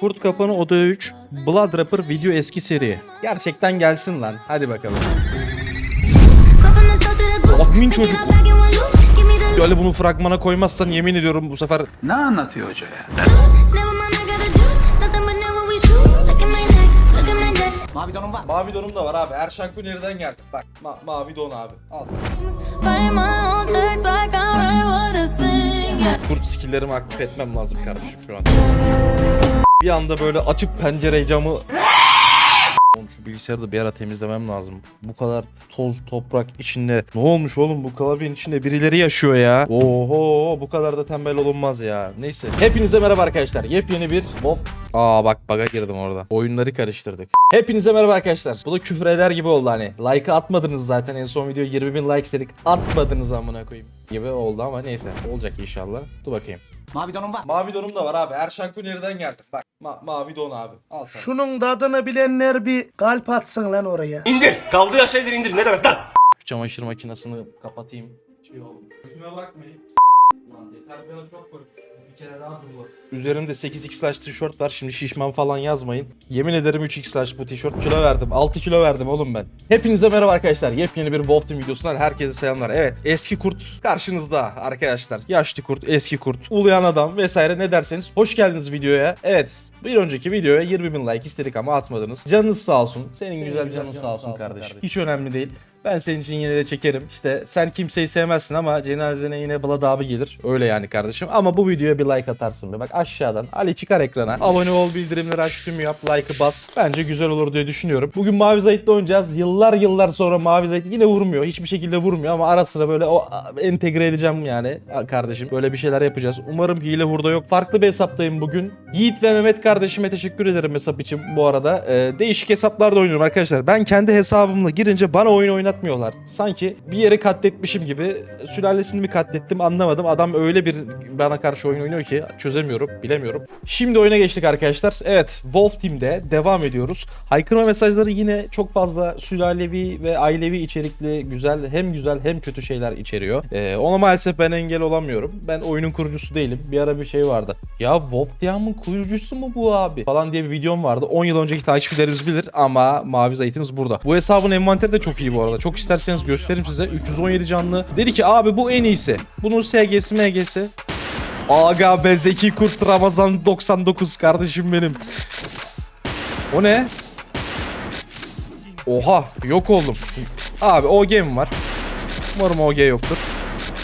Kurt Kapanı Oda 3 Blood Rapper video eski seri. Gerçekten gelsin lan. Hadi bakalım. Admin çocuk. Öyle bunu fragmana koymazsan yemin ediyorum bu sefer Ne anlatıyor hoca ya? Mavi donum da var abi. Erşan Kuneri'den geldi. Bak ma- mavi don abi. Al. Kurt skilllerimi aktif etmem lazım kardeşim şu an. Bir anda böyle açıp pencere camı Oğlum şu bilgisayarı da bir ara temizlemem lazım. Bu kadar toz toprak içinde. Ne olmuş oğlum bu klavyenin içinde birileri yaşıyor ya. Oho bu kadar da tembel olunmaz ya. Neyse. Hepinize merhaba arkadaşlar. Yepyeni bir hop. Aa bak baga girdim orada. Oyunları karıştırdık. Hepinize merhaba arkadaşlar. Bu da küfür eder gibi oldu hani. Like'ı atmadınız zaten en son video 20 bin like istedik. Atmadınız amına koyayım. Gibi oldu ama neyse. Olacak inşallah. Dur bakayım. Mavi donum var. Mavi donum da var abi. Erşan Kuneri'den geldi. Bak ma- mavi don abi. Al sana. Şunun tadını bilenler bir kalp atsın lan oraya. İndir. Kaldığı şeyleri indir. Ne demek lan? Şu çamaşır makinesini kapatayım. Şey olmuş. Götüme bakmayın. Lan yeter bana çok korkmuşsun. Bir kere daha durulası. Üzerimde 8x large tişört var. Şimdi şişman falan yazmayın. Yemin ederim 3x large bu tişört. Kilo verdim. 6 kilo verdim oğlum ben. Hepinize merhaba arkadaşlar. Yepyeni bir Wolf Team videosundan herkese selamlar. Evet eski kurt karşınızda arkadaşlar. Yaşlı kurt, eski kurt, uluyan adam vesaire ne derseniz. Hoş geldiniz videoya. Evet bir önceki videoya 20 bin like istedik ama atmadınız. Canınız sağ olsun. Senin güzel canın sağ olsun kardeşim. Hiç önemli değil. Ben senin için yine de çekerim. İşte sen kimseyi sevmezsin ama cenazene yine Blood abi gelir. Öyle yani kardeşim. Ama bu videoya bir like atarsın be. Bak aşağıdan. Ali çıkar ekrana. Abone ol, bildirimleri aç, tüm yap, like'ı bas. Bence güzel olur diye düşünüyorum. Bugün Mavi Zahit'le oynayacağız. Yıllar yıllar sonra Mavi Zahit yine vurmuyor. Hiçbir şekilde vurmuyor ama ara sıra böyle o entegre edeceğim yani kardeşim. Böyle bir şeyler yapacağız. Umarım hile hurda yok. Farklı bir hesaptayım bugün. Yiğit ve Mehmet kardeşime teşekkür ederim hesap için bu arada. Ee, değişik hesaplarda oynuyorum arkadaşlar. Ben kendi hesabımla girince bana oyun oynatmıyorlar. Sanki bir yeri katletmişim gibi sülalesini mi katlettim anlamadım. Adam öyle bir bana karşı oyun oynuyor ki çözemiyorum, bilemiyorum. Şimdi oyuna geçtik arkadaşlar. Evet, Wolf Team'de devam ediyoruz. Haykırma mesajları yine çok fazla sülalevi ve ailevi içerikli güzel hem güzel hem kötü şeyler içeriyor. Ee, ona maalesef ben engel olamıyorum. Ben oyunun kurucusu değilim. Bir ara bir şey vardı. Ya Wolf Team'ın kurucusu mu bu abi? Falan diye bir videom vardı. 10 yıl önceki takipçilerimiz bilir ama mavi zaytimiz burada. Bu hesabın envanteri de çok iyi bu arada. Çok isterseniz gösteririm size. 317 canlı. Dedi ki abi bu en iyisi. Bunun SG'si MG'si. Aga be Zeki Kurt Ramazan 99 kardeşim benim. O ne? Oha yok oldum. Abi OG mi var? Umarım OG yoktur.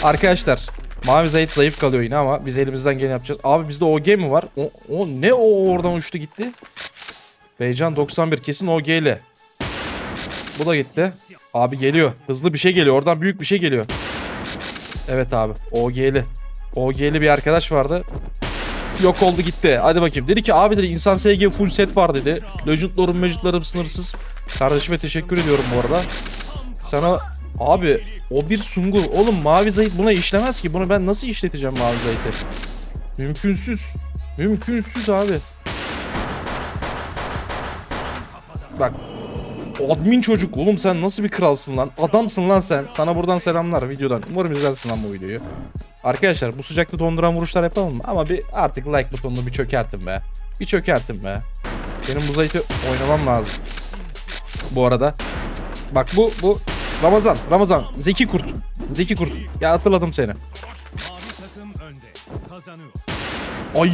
Arkadaşlar Mavi Zayit zayıf kalıyor yine ama biz elimizden geleni yapacağız. Abi bizde OG mi var? O, o ne o oradan uçtu gitti? Beycan 91 kesin OG ile. Bu da gitti. Abi geliyor. Hızlı bir şey geliyor. Oradan büyük bir şey geliyor. Evet abi. OG'li. OG'li bir arkadaş vardı. Yok oldu gitti. Hadi bakayım. Dedi ki abi dedi insan SG full set var dedi. Legendlarım mecutlarım sınırsız. Kardeşime teşekkür ediyorum bu arada. Sana abi o bir sungur. Oğlum mavi zayıf buna işlemez ki. Bunu ben nasıl işleteceğim mavi zayıfı? Mümkünsüz. Mümkünsüz abi. Bak Admin çocuk oğlum sen nasıl bir kralsın lan? Adamsın lan sen. Sana buradan selamlar videodan. Umarım izlersin lan bu videoyu. Arkadaşlar bu sıcakta donduran vuruşlar yapalım mı? Ama bir artık like butonunu bir çökertin be. Bir çökertin be. Benim bu zayıfı oynamam lazım. Bu arada. Bak bu bu Ramazan Ramazan Zeki Kurt. Zeki Kurt. Ya hatırladım seni. Ay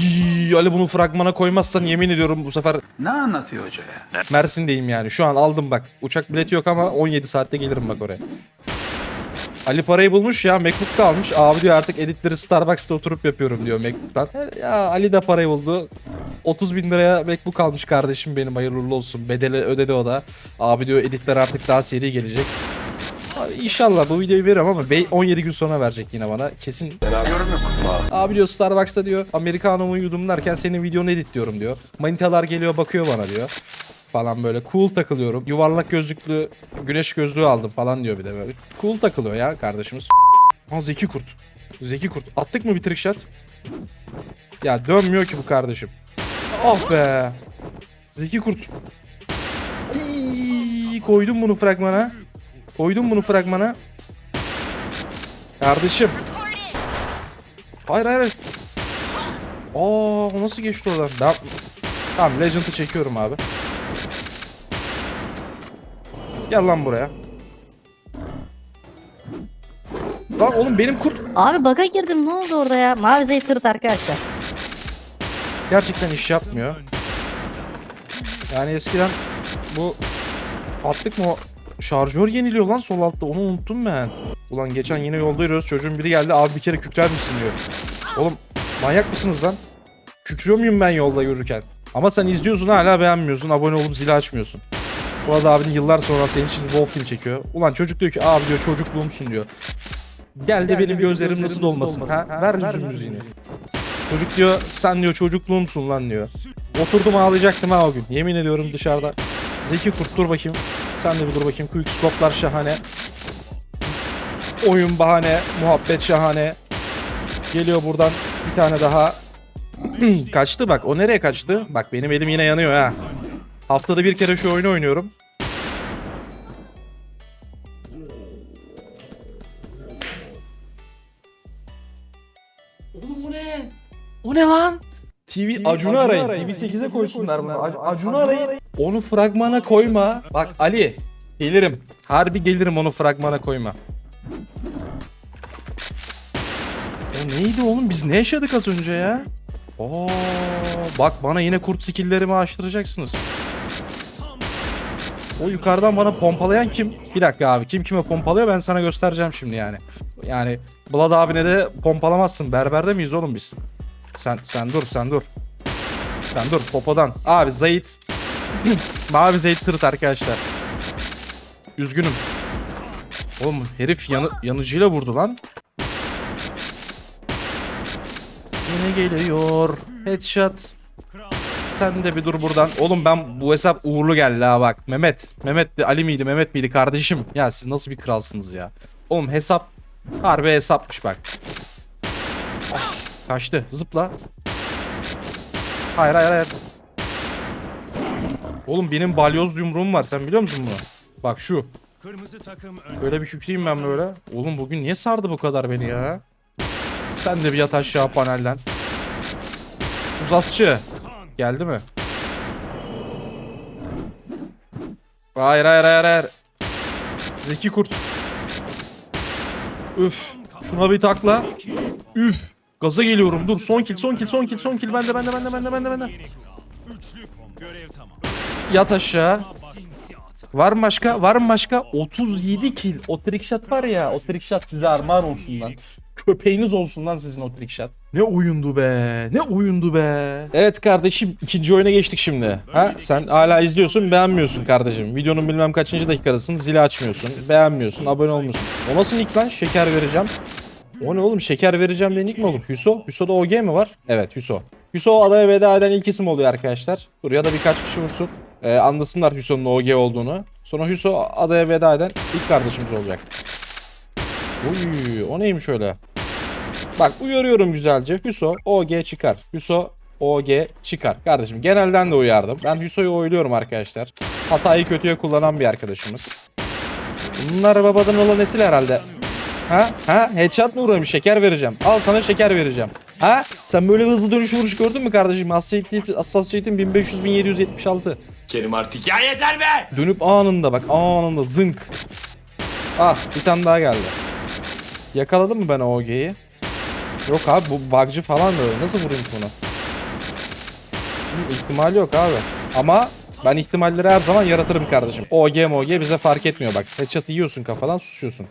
Ali bunu fragmana koymazsan yemin ediyorum bu sefer Ne anlatıyor hoca ya? Mersin'deyim yani. Şu an aldım bak. Uçak bileti yok ama 17 saatte gelirim bak oraya. Ali parayı bulmuş ya MacBook'ta almış. Abi diyor artık editleri Starbucks'ta oturup yapıyorum diyor MacBook'tan. Ya Ali de parayı buldu. 30 bin liraya MacBook almış kardeşim benim hayırlı olsun. Bedeli ödedi o da. Abi diyor editler artık daha seri gelecek. Abi İnşallah bu videoyu veririm ama bey 17 gün sonra verecek yine bana. Kesin. Abi diyor Starbucks'ta diyor Americano'mu yudum derken senin videonu editliyorum diyor. Manitalar geliyor bakıyor bana diyor. Falan böyle cool takılıyorum. Yuvarlak gözlüklü güneş gözlüğü aldım falan diyor bir de böyle. Cool takılıyor ya kardeşimiz. Ha Zeki Kurt. Zeki Kurt. Attık mı bir trick shot? Ya dönmüyor ki bu kardeşim. Ah be. Zeki Kurt. Koydum bunu fragmana. Koydum bunu fragmana. Kardeşim. Hayır hayır. hayır. Aa o nasıl geçti oradan? Ben... Tamam Legend'ı çekiyorum abi. Gel lan buraya. Lan oğlum benim kurt Abi baka girdim ne oldu orada ya? Mavi zeyt kırıt arkadaşlar. gerçekten iş yapmıyor. Yani eskiden bu attık mı o şarjör yeniliyor lan sol altta onu unuttum ben. Ulan geçen yine yolda yürüyoruz çocuğun biri geldi abi bir kere kükrer misin diyor. Oğlum manyak mısınız lan? Kükrüyor muyum ben yolda yürürken? Ama sen izliyorsun hala beğenmiyorsun abone olup zili açmıyorsun. Bu arada abinin yıllar sonra senin için Wolf Team çekiyor. Ulan çocuk diyor ki abi diyor çocukluğumsun diyor. Gel de benim gözlerim nasıl dolmasın ha? Ver yüzüm müziğini. Çocuk diyor sen diyor çocukluğumsun lan diyor. Oturdum ağlayacaktım ha o gün. Yemin ediyorum dışarıda. Zeki Kurt dur bakayım. Sen de bir dur bakayım. Quick scope'lar şahane. Oyun bahane. Muhabbet şahane. Geliyor buradan bir tane daha. kaçtı bak. O nereye kaçtı? Bak benim elim yine yanıyor ha. Haftada bir kere şu oyunu oynuyorum. Oğlum o ne? O ne lan? TV, Acun'u arayın. TV8'e koysunlar bunu. Ac- Acun'u arayın. Onu fragmana koyma. Bak Ali. Gelirim. Harbi gelirim onu fragmana koyma. O neydi oğlum? Biz ne yaşadık az önce ya? Oo, bak bana yine kurt skill'lerimi açtıracaksınız. O yukarıdan bana pompalayan kim? Bir dakika abi. Kim kime pompalıyor ben sana göstereceğim şimdi yani. Yani Blood abine de pompalamazsın. Berberde miyiz oğlum biz? Sen sen dur sen dur. Sen dur popodan. Abi Zayit. Mavi tırıt arkadaşlar. Üzgünüm. Oğlum herif yanı, yanıcıyla vurdu lan. Yine geliyor. Headshot. Sen de bir dur buradan. Oğlum ben bu hesap uğurlu geldi ha bak. Mehmet. Mehmet de Ali miydi Mehmet miydi kardeşim? Ya siz nasıl bir kralsınız ya. Oğlum hesap harbi hesapmış bak. Ah, kaçtı. Zıpla. Hayır hayır hayır. Oğlum benim balyoz yumruğum var. Sen biliyor musun bunu? Bak şu. Böyle bir kükreyim ben böyle. Oğlum bugün niye sardı bu kadar beni ya? Sen de bir yat aşağı panelden. Uzasçı. Geldi mi? Hayır hayır hayır hayır. Zeki kurt. Üf. Şuna bir takla. Üf. Gaza geliyorum. Dur son kill son kill son kill son kill. Bende bende bende bende bende bende. Yat aşağı. Var mı başka? Var mı başka? 37 kill. O trick shot var ya. O trick shot size armağan olsun lan. Köpeğiniz olsun lan sizin o trick shot. Ne oyundu be. Ne oyundu be. Evet kardeşim ikinci oyuna geçtik şimdi. Ha sen hala izliyorsun beğenmiyorsun kardeşim. Videonun bilmem kaçıncı dakikadasın zili açmıyorsun. Beğenmiyorsun abone olmuyorsun. O nasıl nick lan? Şeker vereceğim. O ne oğlum şeker vereceğim diye nick mi olur? Hüso? Hüso'da OG mi var? Evet Hüso. Hüso adaya veda eden ilk isim oluyor arkadaşlar. Dur ya da birkaç kişi vursun. Ee, anlasınlar Hüso'nun OG olduğunu. Sonra Hüso adaya veda eden ilk kardeşimiz olacak. Uy, o neymiş öyle? Bak uyarıyorum güzelce. Hüso OG çıkar. Hüso OG çıkar. Kardeşim genelden de uyardım. Ben Hüso'yu oyluyorum arkadaşlar. Hatayı kötüye kullanan bir arkadaşımız. Bunlar babadan olan nesil herhalde. Ha? Ha? Headshot mı uğramış? Şeker vereceğim. Al sana şeker vereceğim. Ha? Sen böyle hızlı dönüş vuruş gördün mü kardeşim? Hassasiyetin 1500-1776. Kerim artık ya yeter be. Dönüp anında bak anında zınk. Ah bir tane daha geldi. Yakaladım mı ben OG'yi? Yok abi bu bugcı falan böyle. Nasıl vurayım bunu? Hı, İhtimali yok abi. Ama ben ihtimalleri her zaman yaratırım kardeşim. OG MOG bize fark etmiyor bak. Headshot yiyorsun kafadan susuyorsun.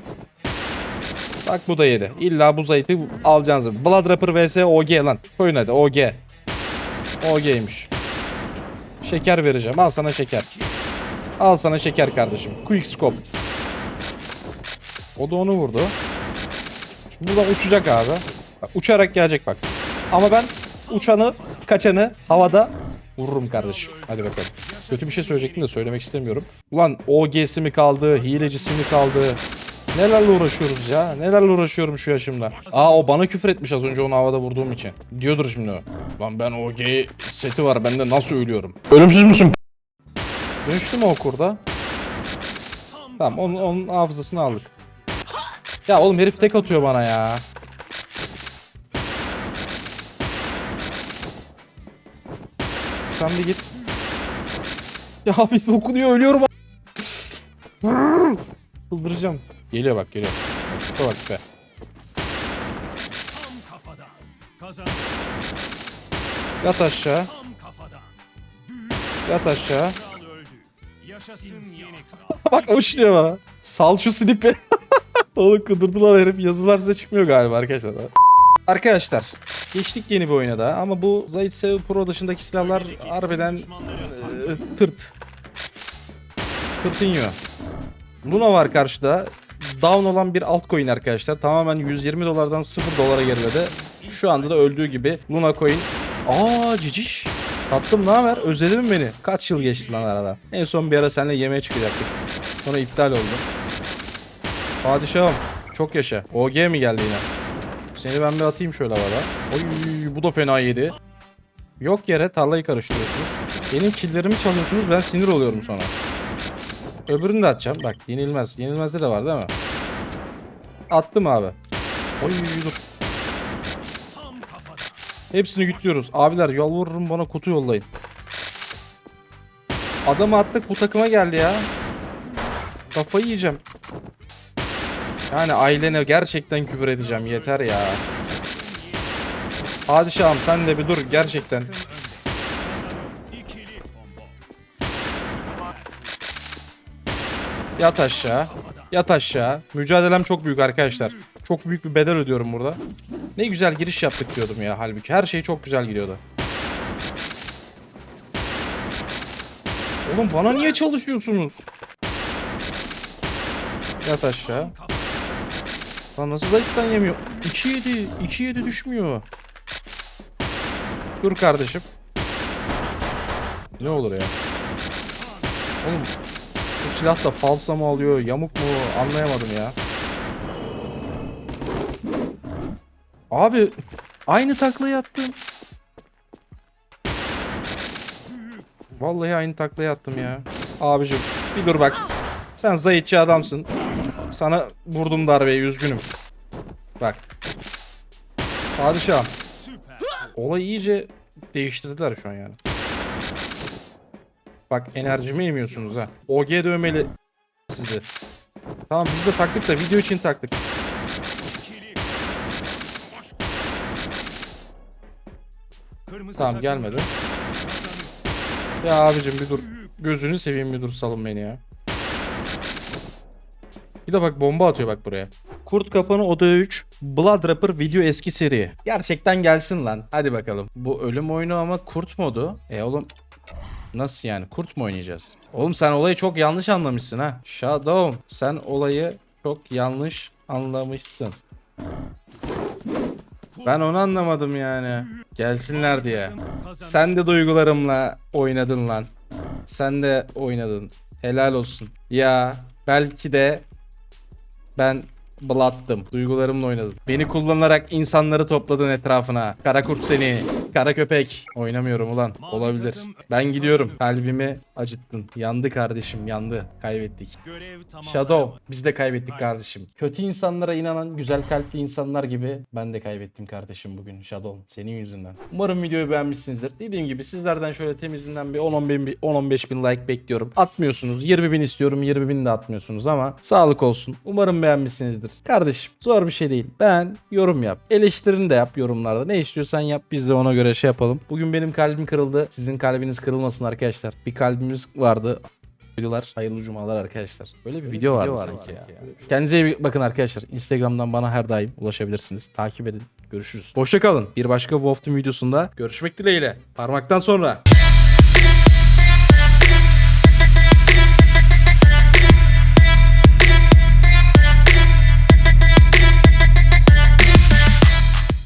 Bak bu da yedi. İlla bu zayıtı alacaksınız. Blood Rapper vs OG lan. Koyun hadi OG. OG'ymiş. Şeker vereceğim. Al sana şeker. Al sana şeker kardeşim. Quick scope. O da onu vurdu. Şimdi buradan uçacak abi. Uçarak gelecek bak. Ama ben uçanı, kaçanı havada vururum kardeşim. Hadi bakalım. Kötü bir şey söyleyecektim de söylemek istemiyorum. Ulan OG'si mi kaldı, hilecisi mi kaldı? Nelerle uğraşıyoruz ya? Nelerle uğraşıyorum şu yaşımda? Aa o bana küfür etmiş az önce onu havada vurduğum için. Diyordur şimdi o. Lan ben OG seti var bende nasıl ölüyorum? Ölümsüz müsün? Dönüştü mü o kurda? Tamam onun, onun hafızasını aldık. Ya oğlum herif tek atıyor bana ya. Sen bir git. Ya abi dokunuyor ölüyorum. Çıldıracağım. Geliyor bak geliyor. Bak bak be. Yat aşağı. Yat aşağı. bak hoşluyor bana. Sal şu snipi. Oğlum kudurdular herif. Yazılar size çıkmıyor galiba arkadaşlar. Arkadaşlar geçtik yeni bir oyuna da ama bu Zaitsev Pro dışındaki silahlar harbiden e, tırt. Tırtınıyor. Luna var karşıda. Down olan bir altcoin arkadaşlar. Tamamen 120 dolardan 0 dolara geriledi. Şu anda da öldüğü gibi Luna coin. Aa ciciş. Tatlım ne haber? Özledin mi beni? Kaç yıl geçti lan arada? En son bir ara seninle yemeğe çıkacaktık. Sonra iptal oldu. Padişahım çok yaşa. OG mi geldi yine? Seni ben bir atayım şöyle havada. Oy bu da fena yedi. Yok yere tarlayı karıştırıyorsunuz. Benim killerimi çalıyorsunuz ben sinir oluyorum sonra. Öbürünü de atacağım. Bak yenilmez. Yenilmezde de var değil mi? Attım abi. Oy dur. Hepsini gütlüyoruz. Abiler yalvarırım bana kutu yollayın. Adamı attık bu takıma geldi ya. Kafayı yiyeceğim. Yani ailene gerçekten küfür edeceğim yeter ya. Padişahım sen de bir dur gerçekten. Yat aşağı. Yat aşağı. Mücadelem çok büyük arkadaşlar. Çok büyük bir bedel ödüyorum burada. Ne güzel giriş yaptık diyordum ya halbuki. Her şey çok güzel gidiyordu. Oğlum bana niye çalışıyorsunuz? Yat aşağı. Lan nasıl zayıftan yemiyor? 2-7. 2-7 düşmüyor. Dur kardeşim. Ne olur ya? Oğlum bu silah da falsa mı alıyor, yamuk mu anlayamadım ya. Abi aynı taklayı attım. Vallahi aynı taklayı attım ya. Abicim bir dur bak. Sen zayıfçı adamsın. Sana vurdum darbeyi üzgünüm. Bak. Padişahım. Olayı iyice değiştirdiler şu an yani. Bak enerjimi yemiyorsunuz ha. OG dövmeli sizi. Tamam biz de taktık da video için taktık. Tamam gelmedi. Ya abicim bir dur. Gözünü seveyim bir dur salın beni ya. Bir de bak bomba atıyor bak buraya. Kurt Kapanı Oda 3 Blood Rapper video eski seri. Gerçekten gelsin lan. Hadi bakalım. Bu ölüm oyunu ama kurt modu. E oğlum Nasıl yani? Kurt mu oynayacağız? Oğlum sen olayı çok yanlış anlamışsın ha. Shadow sen olayı çok yanlış anlamışsın. Ben onu anlamadım yani. Gelsinler diye. Sen de duygularımla oynadın lan. Sen de oynadın. Helal olsun. Ya belki de ben Blood'dım. Duygularımla oynadım. Beni kullanarak insanları topladın etrafına. Kara kurt seni. Kara köpek. Oynamıyorum ulan. Olabilir. Ben gidiyorum. Kalbimi acıttın. Yandı kardeşim yandı. Kaybettik. Shadow. Biz de kaybettik kardeşim. Kötü insanlara inanan güzel kalpli insanlar gibi ben de kaybettim kardeşim bugün Shadow. Senin yüzünden. Umarım videoyu beğenmişsinizdir. Dediğim gibi sizlerden şöyle temizinden bir 10-15 bin, 10-15 bin like bekliyorum. Atmıyorsunuz. 20 bin istiyorum. 20 bin de atmıyorsunuz ama sağlık olsun. Umarım beğenmişsinizdir. Kardeşim zor bir şey değil. Ben yorum yap. Eleştirini de yap yorumlarda. Ne istiyorsan yap. Biz de ona göre şey yapalım. Bugün benim kalbim kırıldı. Sizin kalbiniz kırılmasın arkadaşlar. Bir kalbimiz vardı. Videolar, hayırlı cumalar arkadaşlar. Böyle bir video vardı sanki ya. Kendinize iyi bakın arkadaşlar. Instagram'dan bana her daim ulaşabilirsiniz. Takip edin. Görüşürüz. Hoşça kalın. Bir başka Wolf Team videosunda görüşmek dileğiyle. Parmaktan sonra.